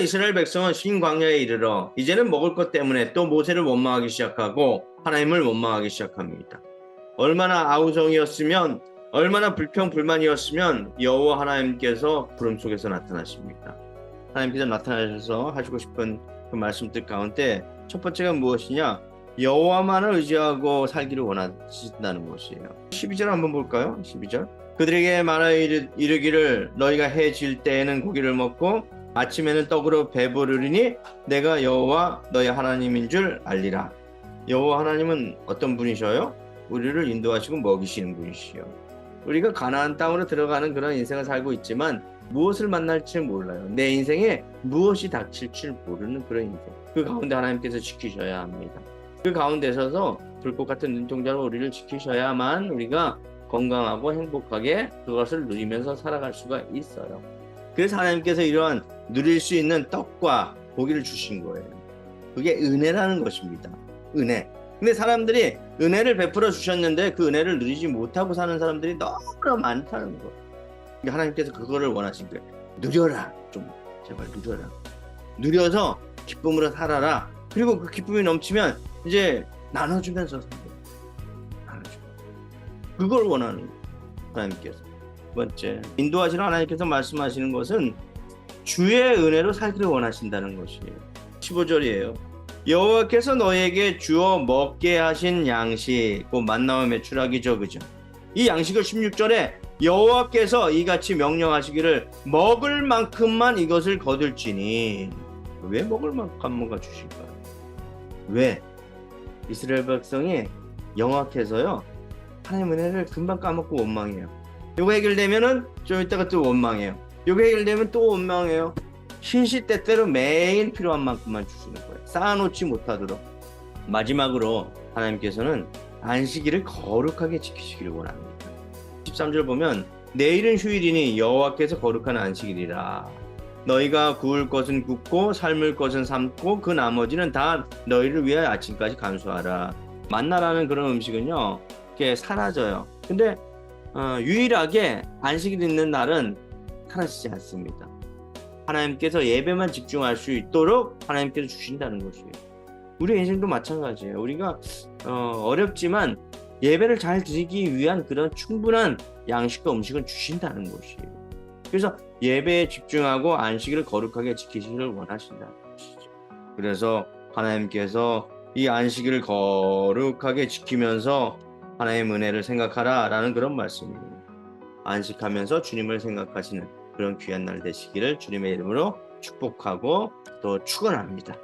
이스라엘 백성은 신 광야에 이르러 이제는 먹을 것 때문에 또 모세를 원망하기 시작하고 하나님을 원망하기 시작합니다. 얼마나 아우성이었으면 얼마나 불평불만이었으면 여호와 하나님께서 구름 속에서 나타나십니까? 하나님께서 나타나셔서 하시고 싶은 그 말씀들 가운데 첫 번째가 무엇이냐? 여호와만을 의지하고 살기를 원하신다는 것이에요. 12절 한번 볼까요? 12절. 그들에게 말하 이르, 이르기를 너희가 해 질 때에는 고기를 먹고 아침에는 떡으로 배부르리니 내가 여호와 너희 하나님인 줄 알리라. 여호와 하나님은 어떤 분이셔요? 우리를 인도하시고 먹이시는 분이시요. 우리가 가나안 땅으로 들어가는 그런 인생을 살고 있지만 무엇을 만날지 몰라요. 내 인생에 무엇이 닥칠지 모르는 그런 인생. 그 가운데 하나님께서 지키셔야 합니다. 그 가운데 서서 불꽃 같은 눈동자로 우리를 지키셔야만 우리가 건강하고 행복하게 그것을 누리면서 살아갈 수가 있어요. 그래서 하나님께서 이러한 누릴 수 있는 떡과 고기를 주신 거예요. 그게 은혜라는 것입니다. 은혜. 근데 사람들이 은혜를 베풀어 주셨는데 그 은혜를 누리지 못하고 사는 사람들이 너무나 많다는 거. 그러니까 하나님께서 그거를 원하신 거예요. 누려라. 좀 제발 누려라. 누려서 기쁨으로 살아라. 그리고 그 기쁨이 넘치면 이제 나눠주면서. 나눠주고. 그걸 원하는 거예요. 하나님께서. 두 번째, 인도하시는 하나님께서 말씀하시는 것은 주의 은혜로 살기를 원하신다는 것이에요. 15절이에요. 여호와께서 너에게 주어 먹게 하신 양식, 그 만나와 매출하기죠, 그죠? 이 양식을 16절에 여호와께서 이같이 명령하시기를 먹을 만큼만 이것을 거둘지니 왜 먹을 만큼만 주실까요? 왜? 이스라엘 백성이 영악해서요. 하나님 은혜를 금방 까먹고 원망해요. 요거 해결되면은 좀 이따가 또 원망해요. 요거 해결되면 또 원망해요. 신시때때로 매일 필요한 만큼만 주시는 거예요. 쌓아놓지 못하도록. 마지막으로 하나님께서는 안식일을 거룩하게 지키시기를 원합니다. 13절 보면 내일은 휴일이니 여호와께서 거룩한 안식일이라. 너희가 구울 것은 굽고 삶을 것은 삶고 그 나머지는 다 너희를 위해 아침까지 감수하라. 만나라는 그런 음식은요, 이렇게 사라져요. 근데 어, 유일하게 안식일 있는 날은 사라지지 않습니다. 하나님께서 예배만 집중할 수 있도록 하나님께서 주신다는 것이에요. 우리 인생도 마찬가지예요. 우리가 어, 어렵지만 예배를 잘 드리기 위한 그런 충분한 양식과 음식을 주신다는 것이에요. 그래서 예배에 집중하고 안식일을 거룩하게 지키시기를 원하신다는 것이죠. 그래서 하나님께서 이 안식일을 거룩하게 지키면서 하나님의 은혜를 생각하라 라는 그런 말씀입니다. 안식하면서 주님을 생각하시는 그런 귀한 날 되시기를 주님의 이름으로 축복하고 또 축원합니다.